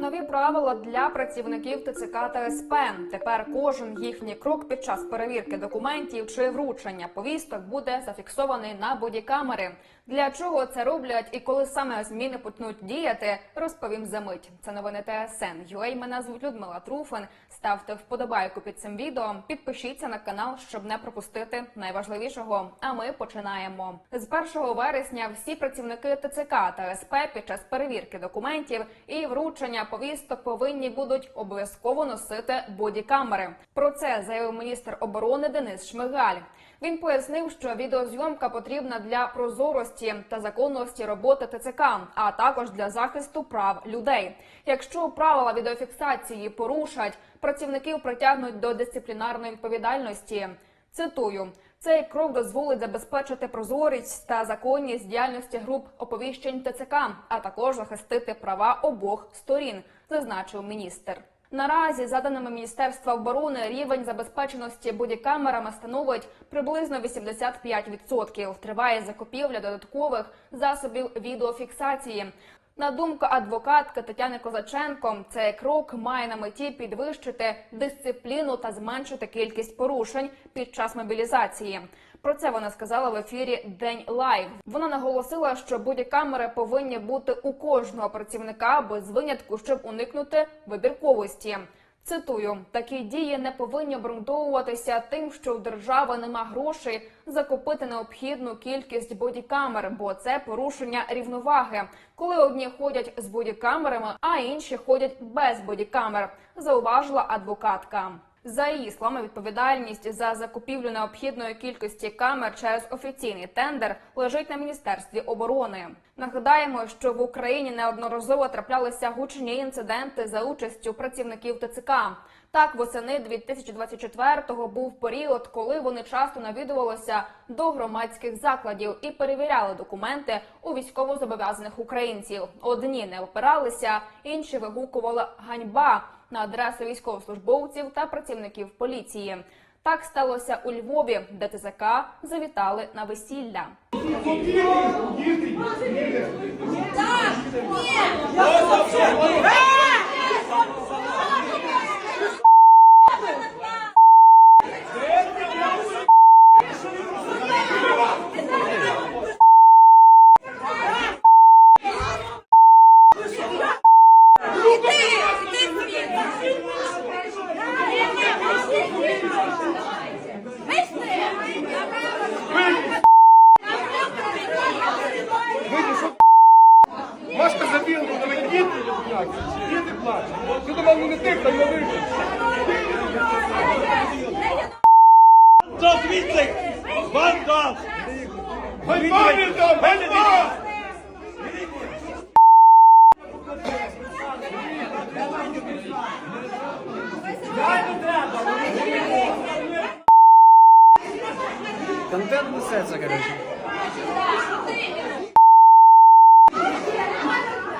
Нові правила для працівників ТЦК та СП. Тепер кожен їхній крок під час перевірки документів чи вручення повісток буде зафіксований на бодікамери. Для чого це роблять і коли саме зміни почнуть діяти, розповім за мить. Це новини ТСН. UA. Мене звуть Людмила Труфан. Ставте вподобайку під цим відео. Підпишіться на канал, щоб не пропустити найважливішого. А ми починаємо з 1 вересня. Всі працівники ТЦК та СП під час перевірки документів і вручення повісток повинні будуть обов'язково носити бодікамери. Про це заявив міністр оборони Денис Шмигаль. Він пояснив, що відеозйомка потрібна для прозорості та законності роботи ТЦК, а також для захисту прав людей. Якщо правила відеофіксації порушать, працівників притягнуть до дисциплінарної відповідальності. Цитую. Цей крок дозволить забезпечити прозорість та законність діяльності груп оповіщень ТЦК, а також захистити права обох сторін, зазначив міністр. Наразі, за даними Міністерства оборони, рівень забезпеченості бодікамерами становить приблизно 85%. Триває закупівля додаткових засобів відеофіксації. На думку адвокатки Тетяни Козаченко, цей крок має на меті підвищити дисципліну та зменшити кількість порушень під час мобілізації. Про це вона сказала в ефірі День Лайв. Вона наголосила, що бодікамери повинні бути у кожного працівника без винятку, щоб уникнути вибірковості. Цитую, такі дії не повинні обґрунтовуватися тим, що у держави нема грошей закупити необхідну кількість бодікамер, бо це порушення рівноваги, коли одні ходять з бодікамерами, а інші ходять без бодікамер, зауважила адвокатка. За її словами, відповідальність за закупівлю необхідної кількості камер через офіційний тендер лежить на міністерстві оборони. Нагадаємо, що в Україні неодноразово траплялися гучні інциденти за участю працівників ТЦК. Так, восени 2024-го був період, коли вони часто навідувалися до громадських закладів і перевіряли документи у військовозобов'язаних українців. Одні не опиралися, інші вигукували ганьба на адресу військовослужбовців та працівників поліції. Так сталося у Львові, де ТЗК завітали на весілля. Машка забила, на мене діти плачуть, діти плачуть. Ти думав, ну не тих, та й не вийшов. До звідси! Вандал! Ганьба там, ганьба! Контент несеться, коротше.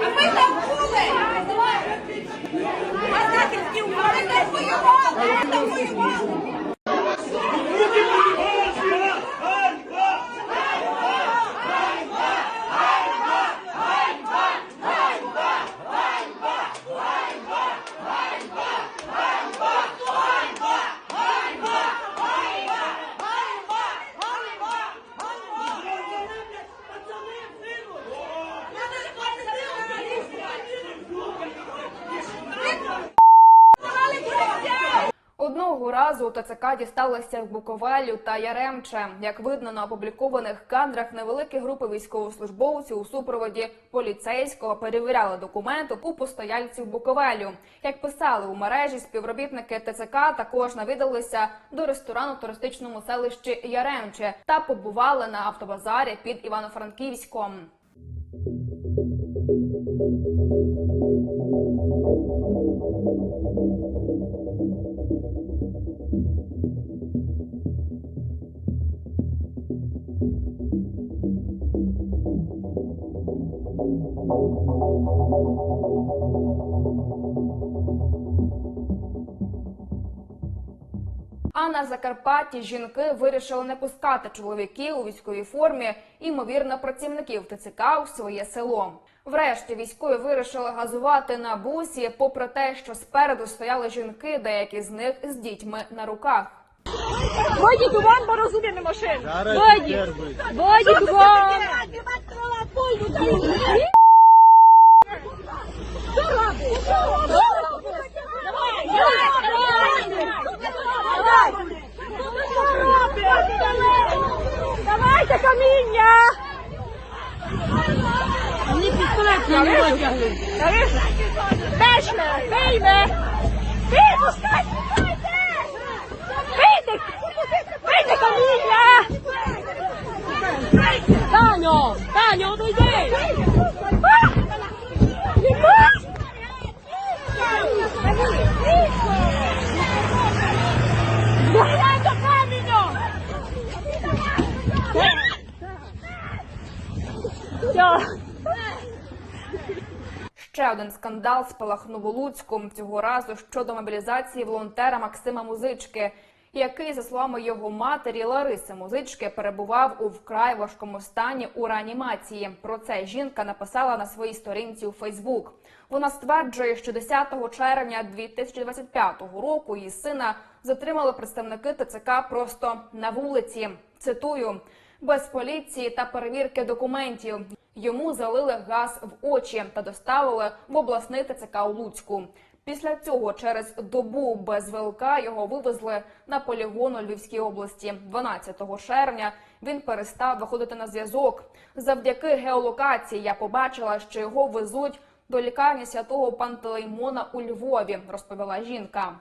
А ми там були! А знаєте, які умови там воювали? Ми там воювали! Разу ТЦК дісталася в Буковелю та Яремче. Як видно на опублікованих кадрах, невеликі групи військовослужбовців у супроводі поліцейського перевіряли документи у постояльців Буковелю. Як писали у мережі, співробітники ТЦК також навідалися до ресторану туристичному селищі Яремче та побували на автобазарі під Івано-Франківськом. На Закарпатті жінки вирішили не пускати чоловіків у військовій формі, ймовірно, працівників ТЦК у своє село. Врешті військові вирішили газувати на бусі, попри те, що спереду стояли жінки, деякі з них з дітьми на руках. Вийдіть у вон, бо розуміємо машину. Вийдіть. Вийдіть у вон. Давайте каміння! Siete famiglia! Beşme, beyme! Vedi, stai, Vedi! Vedi famiglia! Daniel! Daniel, dove sei? Один скандал спалахнув у Луцьку цього разу щодо мобілізації волонтера Максима Музички, який, за словами його матері Лариси Музички, перебував у вкрай важкому стані у реанімації. Про це жінка написала на своїй сторінці у Фейсбук. Вона стверджує, що 10 червня 2025 року її сина затримали представники ТЦК просто на вулиці. Цитую без поліції та перевірки документів. Йому залили газ в очі та доставили в обласний ТЦК у Луцьку. Після цього через добу без ВЛК його вивезли на полігон у Львівській області. 12 червня він перестав виходити на зв'язок. Завдяки геолокації я побачила, що його везуть до лікарні святого Пантелеймона у Львові, розповіла жінка.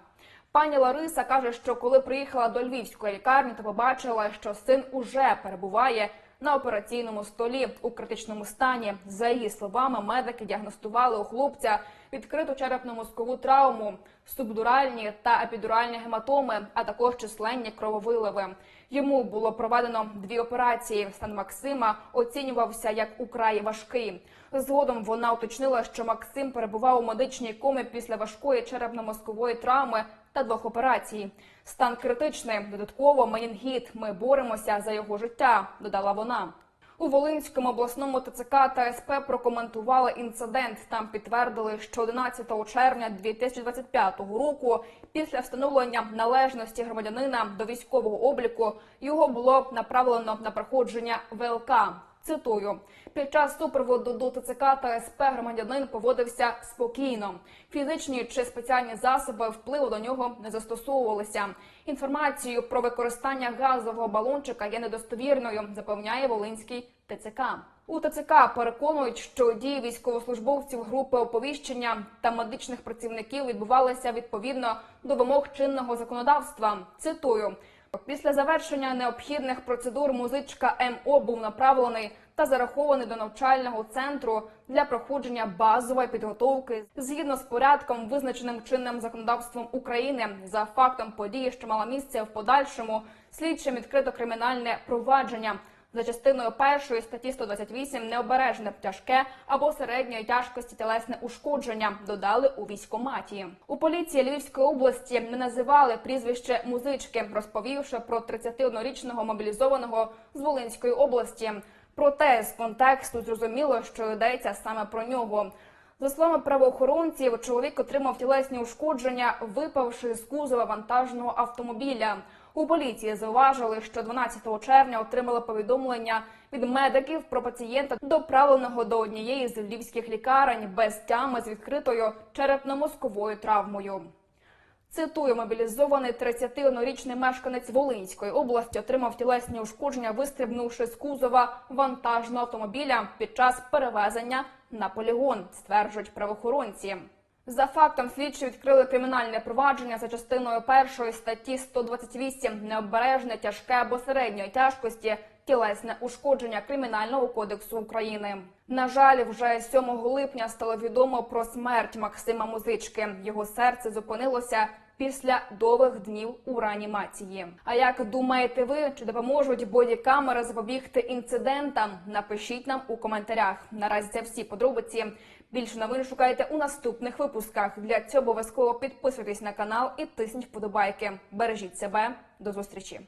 Пані Лариса каже, що коли приїхала до львівської лікарні, то побачила, що син уже перебуває на операційному столі у критичному стані. За її словами, медики діагностували у хлопця відкриту черепно-мозкову травму, субдуральні та епідуральні гематоми, а також численні крововиливи. Йому було проведено дві операції. Стан Максима оцінювався як украй важкий. Згодом вона уточнила, що Максим перебував у медичній комі після важкої черепно-мозкової травми та двох операцій. Стан критичний. Додатково менінгіт. Ми боремося за його життя. Додала вона. У Волинському обласному ТЦК та СП прокоментували інцидент. Там підтвердили, що 11 червня 2025 року, після встановлення належності громадянина до військового обліку, його було направлено на проходження ВЛК. Цитую, під час супроводу до ТЦК та СП громадянин поводився спокійно. Фізичні чи спеціальні засоби впливу до нього не застосовувалися. Інформацію про використання газового балончика є недостовірною, запевняє Волинський ТЦК. У ТЦК переконують, що дії військовослужбовців групи оповіщення та медичних працівників відбувалися відповідно до вимог чинного законодавства. Цитую. Після завершення необхідних процедур музичка МО був направлений та зарахований до навчального центру для проходження базової підготовки згідно з порядком, визначеним чинним законодавством України. За фактом події, що мала місце в подальшому, слідчим відкрито кримінальне провадження. За частиною першої статті 128 необережне тяжке або середньої тяжкості тілесне ушкодження додали у військоматі. У поліції Львівської області не називали прізвище музички, розповівши про 31-річного мобілізованого з Волинської області. Проте з контексту зрозуміло, що йдеться саме про нього. За словами правоохоронців, чоловік отримав тілесні ушкодження, випавши з кузова вантажного автомобіля. У поліції зауважили, що 12 червня отримали повідомлення від медиків про пацієнта, доправленого до однієї з львівських лікарень без тями з відкритою черепно-мозковою травмою. Цитую, мобілізований 31-річний мешканець Волинської області отримав тілесні ушкодження, вистрибнувши з кузова вантажного автомобіля під час перевезення на полігон, стверджують правоохоронці. За фактом слідчі відкрили кримінальне провадження за частиною першої статті 128 необережне, тяжке або середньої тяжкості тілесне ушкодження Кримінального кодексу України. На жаль, вже 7 липня стало відомо про смерть Максима Музички. Його серце зупинилося після довгих днів у реанімації. А як думаєте ви, чи допоможуть бодікамери запобігти інцидентам? Напишіть нам у коментарях. Наразі це всі подробиці. Більше новин шукайте у наступних випусках. Для цього обов'язково підписуйтесь на канал і тисніть вподобайки. Бережіть себе. До зустрічі.